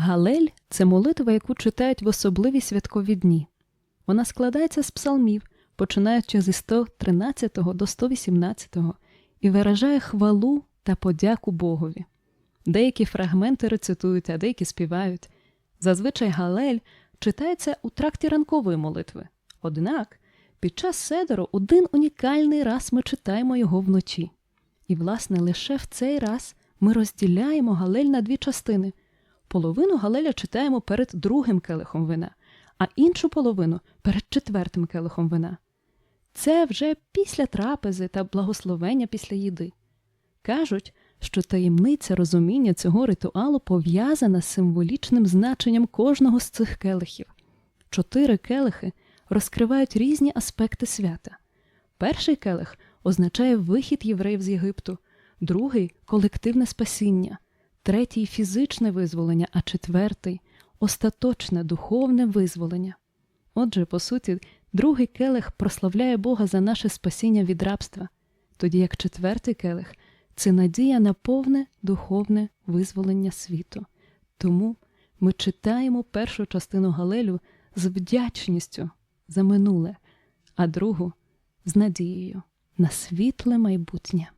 Галель це молитва, яку читають в особливі святкові дні. Вона складається з псалмів, починаючи зі 113 до 118 і виражає хвалу та подяку Богові. Деякі фрагменти рецитують, а деякі співають. Зазвичай Галель читається у тракті ранкової молитви. Однак під час седеру один унікальний раз ми читаємо його вночі. І, власне, лише в цей раз ми розділяємо Галель на дві частини. Половину Галеля читаємо перед другим келихом вина, а іншу половину перед четвертим келихом вина. Це вже після трапези та благословення після їди. Кажуть, що таємниця розуміння цього ритуалу пов'язана з символічним значенням кожного з цих келихів. Чотири келихи розкривають різні аспекти свята. Перший келих означає вихід євреїв з Єгипту, другий колективне спасіння, третій фізичне визволення, а четвертий остаточне духовне визволення. Отже, по суті, другий келих прославляє Бога за наше спасіння від рабства, тоді як четвертий келих це надія на повне духовне визволення світу. Тому ми читаємо першу частину Галелю з вдячністю за минуле, а другу з надією на світле майбутнє.